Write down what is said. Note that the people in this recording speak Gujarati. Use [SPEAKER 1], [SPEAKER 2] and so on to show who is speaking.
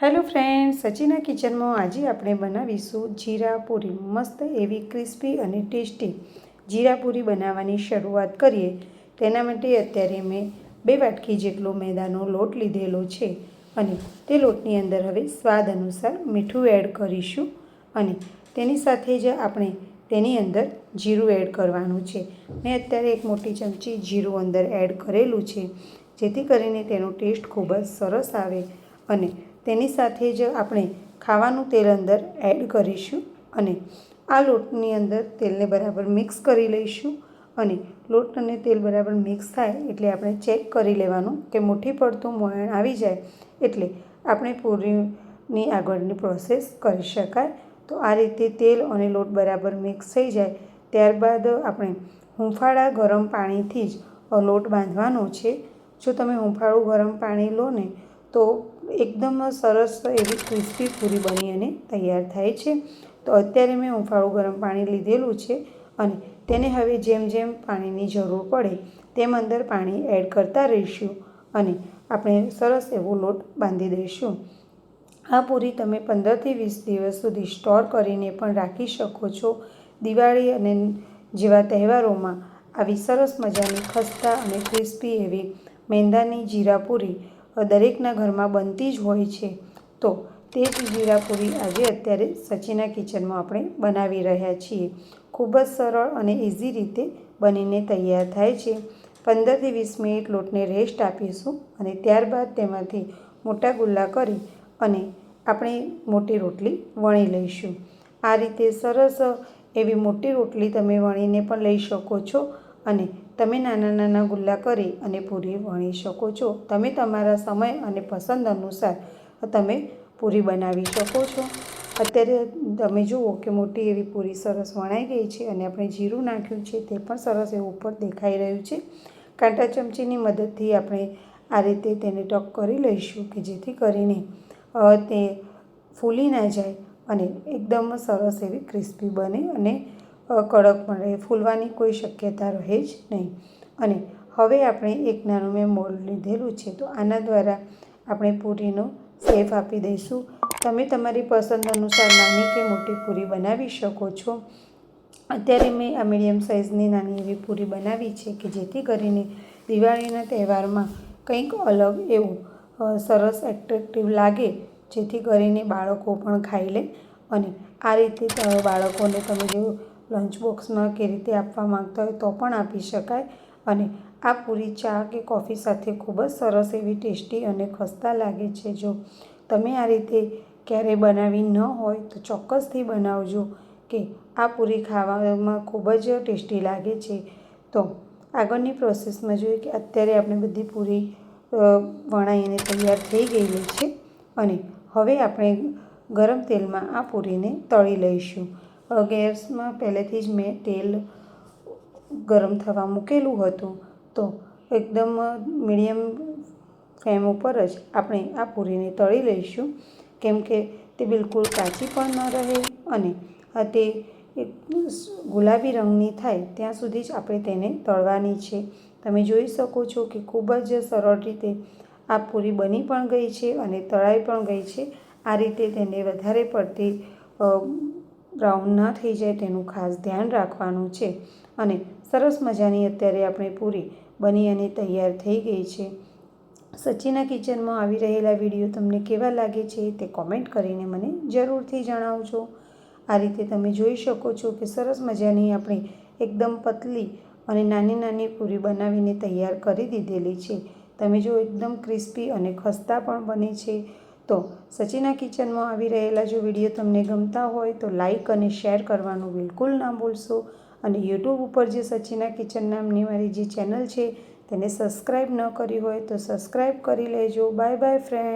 [SPEAKER 1] હેલો ફ્રેન્ડ સચિના કિચનમાં આજે આપણે બનાવીશું જીરા પૂરી મસ્ત એવી ક્રિસ્પી અને ટેસ્ટી જીરા પૂરી બનાવવાની શરૂઆત કરીએ. તેના માટે અત્યારે મેં બે વાટકી જેટલો મેદાનો લોટ લીધેલો છે અને તે લોટની અંદર હવે સ્વાદ અનુસાર મીઠું એડ કરીશું અને તેની સાથે જ આપણે તેની અંદર જીરું એડ કરવાનું છે. મેં અત્યારે એક મોટી ચમચી જીરું અંદર એડ કરેલું છે, જેથી કરીને તેનો ટેસ્ટ ખૂબ જ સરસ આવે અને તેની સાથે જ આપણે ખાવાનું તેલ અંદર એડ કરીશું અને આ લોટની અંદર તેલને બરાબર મિક્સ કરી લઈશું અને લોટ અને તેલ બરાબર મિક્સ થાય એટલે આપણે ચેક કરી લેવાનું કે મુઠ્ઠી પડતું મોયણ આવી જાય એટલે આપણે પૂરીની આગળની પ્રોસેસ કરી શકાય. તો આ રીતે તેલ અને લોટ બરાબર મિક્સ થઈ જાય. ત્યારબાદ આપણે હુંફાળા ગરમ પાણીથી જ લોટ બાંધવાનો છે. જો તમે હુંફાળું ગરમ પાણી લો ને તો એકદમ સરસ એવી ક્રિસ્પી પૂરી બની અને તૈયાર થાય છે. તો અત્યારે મેં હુંફાળું ગરમ પાણી લીધેલું છે અને તેને હવે જેમ જેમ પાણીની જરૂર પડે તેમ અંદર પાણી એડ કરતા રહીશું અને આપણે સરસ એવો લોટ બાંધી દઈશું. આ પૂરી તમે પંદરથી વીસ દિવસ સુધી સ્ટોર કરીને પણ રાખી શકો છો. દિવાળી અને જેવા તહેવારોમાં આવી સરસ મજાની ખસ્તા અને ક્રિસ્પી એવી મેંદાની જીરા પૂરી દરેકના ઘરમાં બનતી જ હોય છે. તો તે જ જીરાપુરી આજે અત્યારે સચીના કિચનમાં આપણે બનાવી રહ્યા છીએ. ખૂબ જ સરળ અને ઇઝી રીતે બનીને તૈયાર થાય છે. પંદરથી વીસ મિનિટ લોટને રેસ્ટ આપીશું અને ત્યારબાદ તેમાંથી મોટા ગુલ્લા કરી અને આપણે મોટી રોટલી વણી લઈશું. આ રીતે સરસ એવી મોટી રોટલી તમે વણીને પણ લઈ શકો છો અને તમે નાના નાના ગુલ્લા કરી અને પૂરી વણી શકો છો. તમે તમારા સમય અને પસંદ અનુસાર તમે પૂરી બનાવી શકો છો. અત્યારે તમે જુઓ કે મોટી એવી પૂરી સરસ વણાઈ ગઈ છે અને આપણે જીરું નાખ્યું છે તે પણ સરસ એવું ઉપર દેખાઈ રહ્યું છે. કાંટા ચમચીની મદદથી આપણે આ રીતે તેને ટક કરી લઈશું કે જેથી કરીને તે ફૂલી ના જાય અને એકદમ સરસ એવી ક્રિસ્પી બને અને કડક મળે, ફૂલવાની કોઈ શક્યતા રહે જ નહીં. અને હવે આપણે એક નાનું મેં મોલ્ડ લીધેલું છે, તો આના દ્વારા આપણે પૂરીનો શેપ આપી દઈશું. તમે તમારી પસંદ અનુસાર નાની કે મોટી પૂરી બનાવી શકો છો. અત્યારે મેં આ મીડિયમ સાઇઝની નાની એવી પૂરી બનાવી છે કે જેથી કરીને દિવાળીના તહેવારમાં કંઈક અલગ એવું સરસ એટ્રેક્ટિવ લાગે, જેથી કરીને બાળકો પણ ખાઈ લે. અને આ રીતે બાળકોને તમે જો લંચ બોક્સમાં કે રીતે આપવા માંગતા હોય તો પણ આપી શકાય. અને આ પૂરી ચા કે કોફી સાથે ખૂબ જ સરસ એવી ટેસ્ટી અને ખસ્તા લાગે છે. જો તમે આ રીતે ક્યારેય બનાવી ન હોય તો ચોક્કસથી બનાવજો કે આ પૂરી ખાવામાં ખૂબ જ ટેસ્ટી લાગે છે. તો આગળની પ્રોસેસમાં જોઈએ કે અત્યારે આપણે બધી પૂરી વણાઈને તૈયાર થઈ ગયેલી છે. અને હવે આપણે ગરમ તેલમાં આ પૂરીને તળી લઈશું. ગેસમાં પહેલેથી જ મેં તેલ ગરમ થવા મૂકેલું હતું. તો એકદમ મીડિયમ ફ્લેમ ઉપર જ આપણે આ પૂરીને તળી લઈશું. કેમ કે તે બિલકુલ કાચી પણ ન રહે અને તે ગુલાબી રંગની થાય ત્યાં સુધી જ આપણે તેને તળવાની છે. તમે જોઈ શકો છો કે ખૂબ જ સરળ રીતે આ પૂરી બની પણ ગઈ છે અને તળાઈ પણ ગઈ છે. આ રીતે તેને વધારે પડતી બ્રાઉન ન થઈ જાય તેનું ખાસ ધ્યાન રાખવાનું છે. અને સરસ મજાની અત્યારે આપણે પૂરી બની અને તૈયાર થઈ ગઈ છે. સચિના કિચનમાં આવી રહેલા વીડિયો તમને કેવા લાગે છે તે કોમેન્ટ કરીને મને જરૂરથી જણાવજો. આ રીતે તમે જોઈ શકો છો કે સરસ મજાની આપણે એકદમ પતલી અને નાની નાની પૂરી બનાવીને તૈયાર કરી દીધેલી છે. તમે જો એકદમ ક્રિસ્પી અને ખસ્તા પણ બને છે તો સચિના કિચનમાં આવી રહેલા જો વીડિયો તમને ગમતા હોય તો લાઇક અને શેર કરવાનું બિલકુલ ના ભૂલશો. અને યુટ્યુબ ઉપર જે સચિના કિચન નામની મારી જે ચેનલ છે, તેને સબસ્ક્રાઈબ ન કરી હોય તો સબસ્ક્રાઈબ કરી લેજો. Bye bye friend.